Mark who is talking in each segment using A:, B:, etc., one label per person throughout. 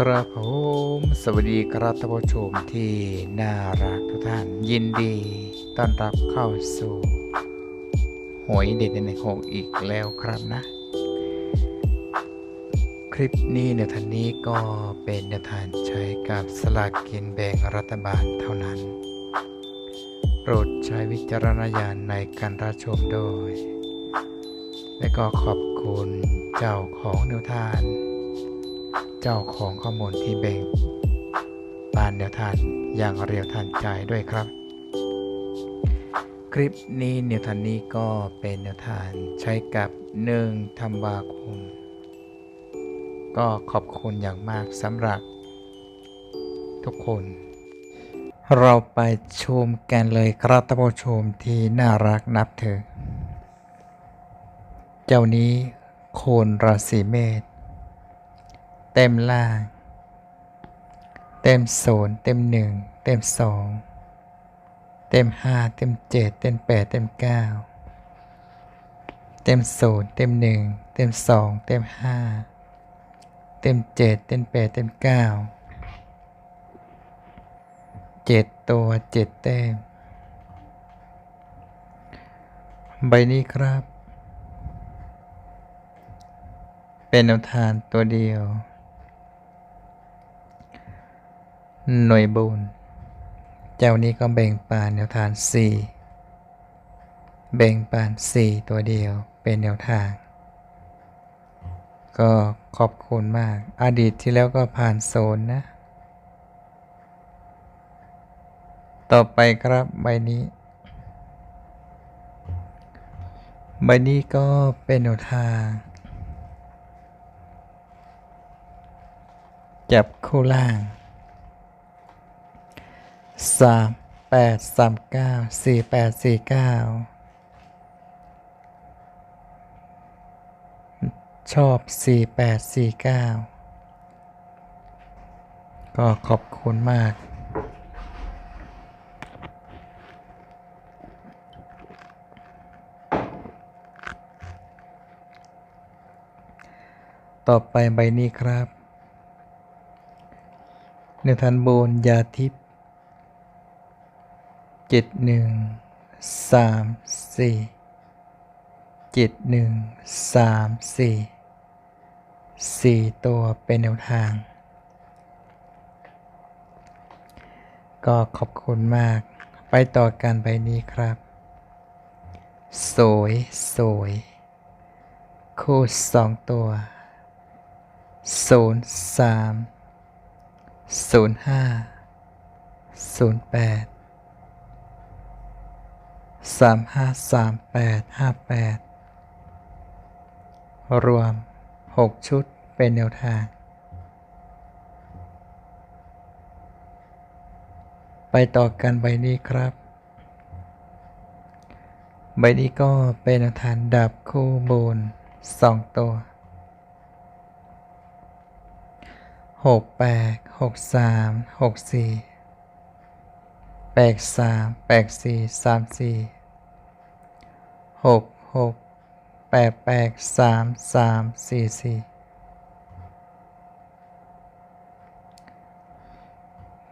A: ครับผมสวัสดีครับท่านผู้ชมที่น่ารักทุกท่านยินดีต้อนรับเข้าสู่หวยเด็ดในหกอีกแล้วครับนะ คลิปนี้ในท่านนี้ก็เป็นแนวทางใช้กับสลากกินแบ่งรัฐบาลเท่านั้น โปรดใช้วิจารณญาณในการรับชมโดยและก็ขอบคุณเจ้าของแนวทาง เจ้าของข้อมูลที่แบ่งปานแนวทางอย่างเรียวทันใจด้วยครับ คลิปนี้แนวทางนี้ก็เป็นแนวทางใช้กับ1ธันวาคม ก็ขอบคุณอย่างมากสำหรับ ทุกคน เราไปชมกันเลยครับท่านผู้ชมที่น่ารักนับถือเจ้านี้โคนราศีเมษ เต็มล่าง เต็มศูนย์เต็มหนึ่งเต็มสองเต็มห้าเต็มเจ็ดเต็มแปดเต็มเก้าเต็มศูนย์เต็มหนึ่งเต็มสองเต็มห้าเต็มเจ็ดเต็มแปดเต็มเก้าเจ็ดตัวเจ็ดเต็มใบนี้ครับ เป็นแนวทานตัวเดียว หน่วยบุญ เจ้านี้ก็แบ่งปานแนวทางสี่แบ่งปานสี่ตัวเดียวเป็นแนวทาง ก็ขอบคุณมาก อดีตที่แล้วก็ผ่านโซนนะ ต่อไปครับใบนี้ ใบนี้ก็เป็นแนวทางจับคู่ล่าง สามแปดสามเก้าสี่แปดสี่เก้าชอบสี่แปดสี่เก้าก็ขอบคุณมาก ต่อไปใบนี้ครับเนทันโบนยาทิพย์ จ็ดหนึ่งสามสี่เจ็ดหนึ่งสามสี่สี่ตัวเป็นแนวทาง ก็ขอบคุณมาก ไปต่อกันไปนี้ครับ สวยสวยคู่สองตัวศูนย์สามศูนย์ห้าศูนย์แปด สามห้าสามแปดห้าแปดรวมหกชุดเป็นแนวทาง ไปต่อกันใบนี้ครับ ใบนี้ก็เป็นแนวทางดับคู่บูนสองตัวหกแปดหกสามหกสี่ แปดสามแปดสี่สามสี่หกหกแปดแปดสามสามสี่สี่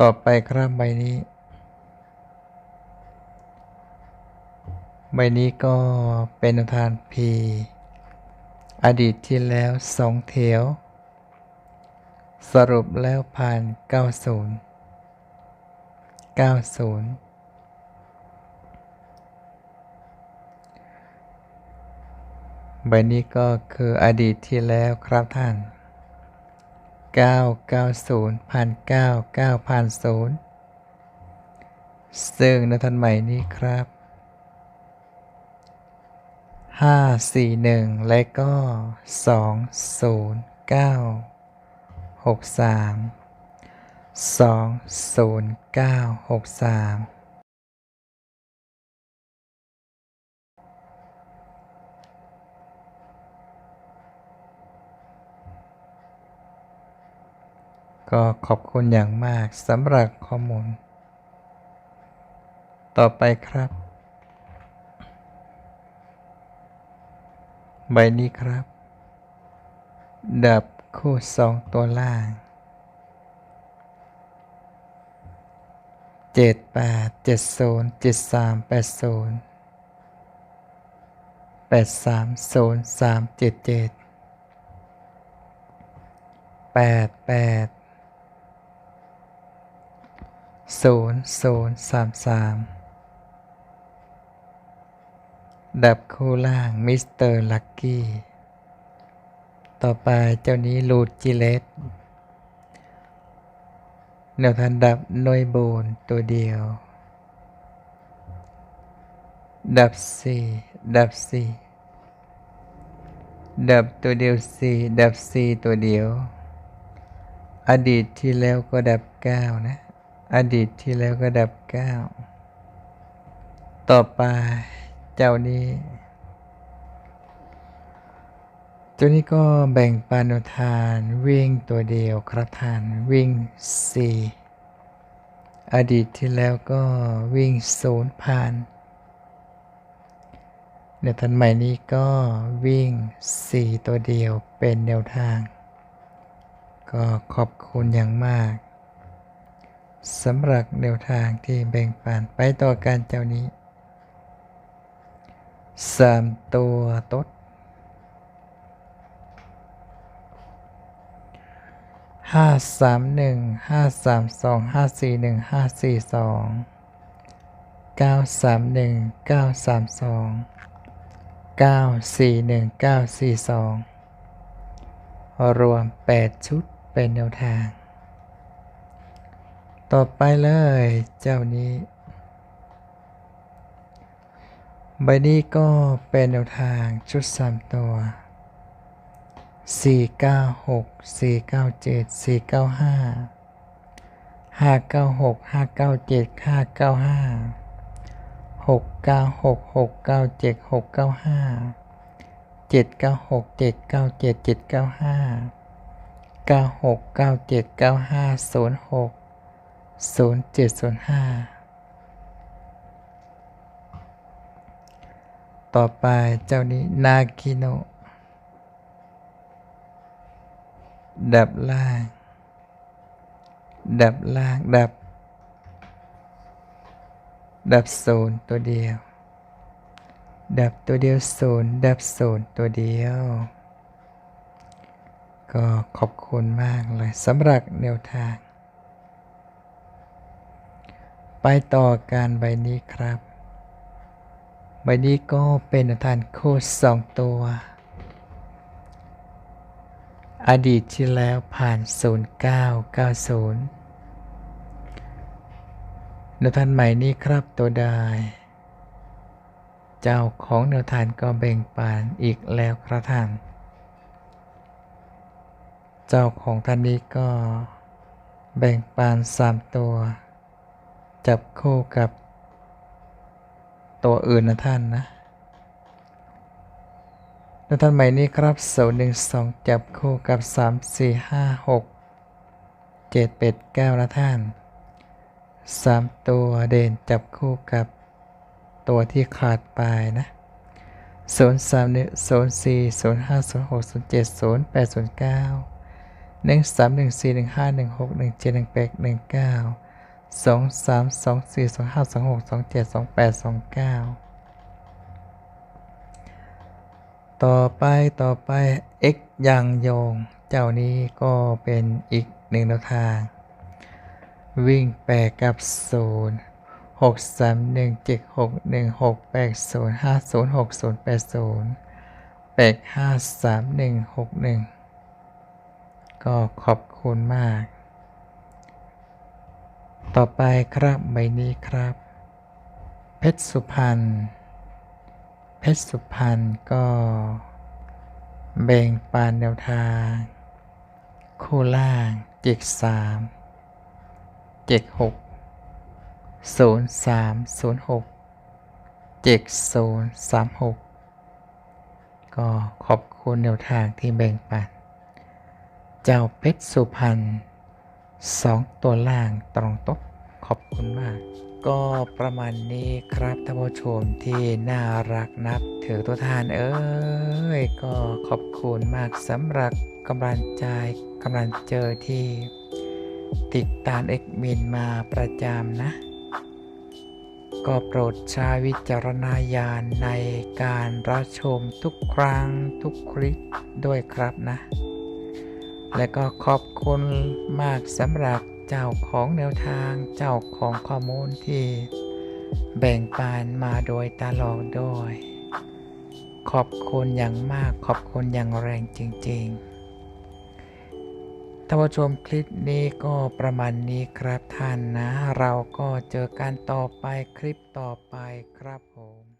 A: ต่อไปครับใบนี้ ใบนี้ก็เป็นแนวทานพีอดีตที่แล้วสองเถวสรุปแล้วผ่าน 90 90ใบนี้ก็คืออดีตที่แล้วครับท่าน 990ผ่าน9 9ผ่าน0ซึ่งในท่านใหม่นี้ครับ 541 และก็ 209หก สองศูนย์เก้าหกสามก็ขอบคุณอย่างมากสำหรับข้อมูล ต่อไปครับ ใบนี้ครับ ดับคู่สองตัวล่าง เจ็ดแปดเจ็ดศูนย์เจ็ดสามแปดศูนย์แปดสามศูนย์สามเจ็ดเจ็ดแปดแปดศูนย์ศูนย์สามสามดับคู่ล่างมิสเตอร์ลักกี้ ต่อไปเจ้านี้ลูดจิเลต แนวทันดับหน่วยโบนตัวเดียว ดับสี่ดับสี่ดับตัวเดียวสี่ดับสี่ตัวเดียว อดีตที่แล้วก็ดับเก้านะ อดีตที่แล้วก็ดับเก้าต่อไปเจ้านี้ เจ้านี้ก็แบ่งปันทานวิ่งตัวเดียวครับทานวิ่งสี่อดีตที่แล้วก็วิ่งศูนย์ผ่านแนวทานใหม่นี้ก็วิ่งสี่ตัวเดียวเป็นแนวทาง ก็ขอบคุณอย่างมากสำหรับแนวทางที่แบ่งปันไปต่อการเจ้านี้สามตัวตด ห้าสามหนึ่งห้าสามสองห้าสี่หนึ่งห้าสี่สองเก้าสามหนึ่งเก้าสามสองเก้าสี่หนึ่งเก้าสี่สองรวมแปดชุดเป็นแนวทาง ต่อไปเลยเจ้านี้ ใบนี้ก็เป็นแนวทางชุดสามตัว สี่เก้าหกสี่เก้าเจ็ดสี่เก้าห้าห้าเก้าหกห้าเก้าเจ็ดห้าเก้าห้าหกเก้าหกหกเก้าเจ็ดหกเก้าห้าเจ็ดเก้าหกเจ็ดเก้าเจ็ดเจ็ดเก้าห้าเก้าหกเก้าเจ็ดเก้าห้าศูนย์หกศูนย์เจ็ดศูนย์ห้าต่อไปเจ้านี้นาคิโนะ ดับล่าง ดับล่าง ดับ ดับโซนตัวเดียว ดับตัวเดียวโซนดับโซนตัวเดียว ก็ขอบคุณมากเลยสำหรับแนวทาง ไปต่อการใบนี้ครับ ใบนี้ก็เป็นแนวทานโค้ดสองตัว อดีตที่แล้วผ่าน 0990แนวทานใหม่นี้ครับตัวใดเจ้าของแนวทานก็แบ่งปันอีกแล้วครับท่านเจ้าของท่านนี้ก็แบ่งปันสามตัว จับคู่กับตัวอื่นนะท่านนะ แล้วท่านใหม่นี้ครับโซหนึ่งสองจับคู่กับสามสี่ห้าหกเจ็ดเป็ดเก้านะท่านสามตัวเด่นจับคู่กับตัวที่ขาดไปนะศูนย์สามหนึ่งศูนสี่ศูนย์ห้าศูนย์หกศูนย์เจ็ดศูนย์แปดศูนย์เก้าหนึ่งสามหนึ่งสี่หนึ่งห้าหนึ่งหกหนึ่งเจ็ดหนึ่งแปดหนึ่งเก้าสองสามสองสี่สองห้าสองหกสองเจ็ดสองแปดสองเก้า ต่อไปต่อไป x ยังโยง เจ้านี้ก็เป็นอีกหนึ่งแนวทาง วิ่งแปดกับศูนย์หกสามหนึ่งเจ็ดหกหนึ่งหกแปดศูนย์ห้าศูนย์หกศูนย์แปดศูนย์แปดห้าสามหนึ่งหกหนึ่งก็ขอบคุณมาก ต่อไปครับใบนี้ครับ เพชรสุพรรณ เพชรสุพรรณก็แบ่งปันแนวทาง คู่ล่างเจ็ดสามเจ็ดหกศูนย์สามศูนย์หกเจ็ดศูนย์สามหกก็ขอบคุณแนวทางที่แบ่งปัน เจ้าเพชรสุพรรณสองตัวล่างตรงตบขอบคุณมาก ก็ประมาณนี้ครับท่านผู้ชมที่น่ารักนับถือตัวทานเอ้ยก็ขอบคุณมากสำหรับกำลังใจกำลังเจอที่ ติดตามเอ็กมินมาประจำนะ ก็โปรดใช้วิจารณญาณในการรับชมทุกครั้งทุกคลิปด้วยครับนะ และก็ขอบคุณมากสำหรับ เจ้าของแนวทางเจ้าของข้อมูลที่แบ่งปันมาโดยตลอดด้วย ขอบคุณอย่างมากขอบคุณอย่างแรงจริงๆท่านผู้ชมคลิปนี้ก็ประมาณนี้ครับท่านนะ เราก็เจอกันต่อไปคลิปต่อไปครับผม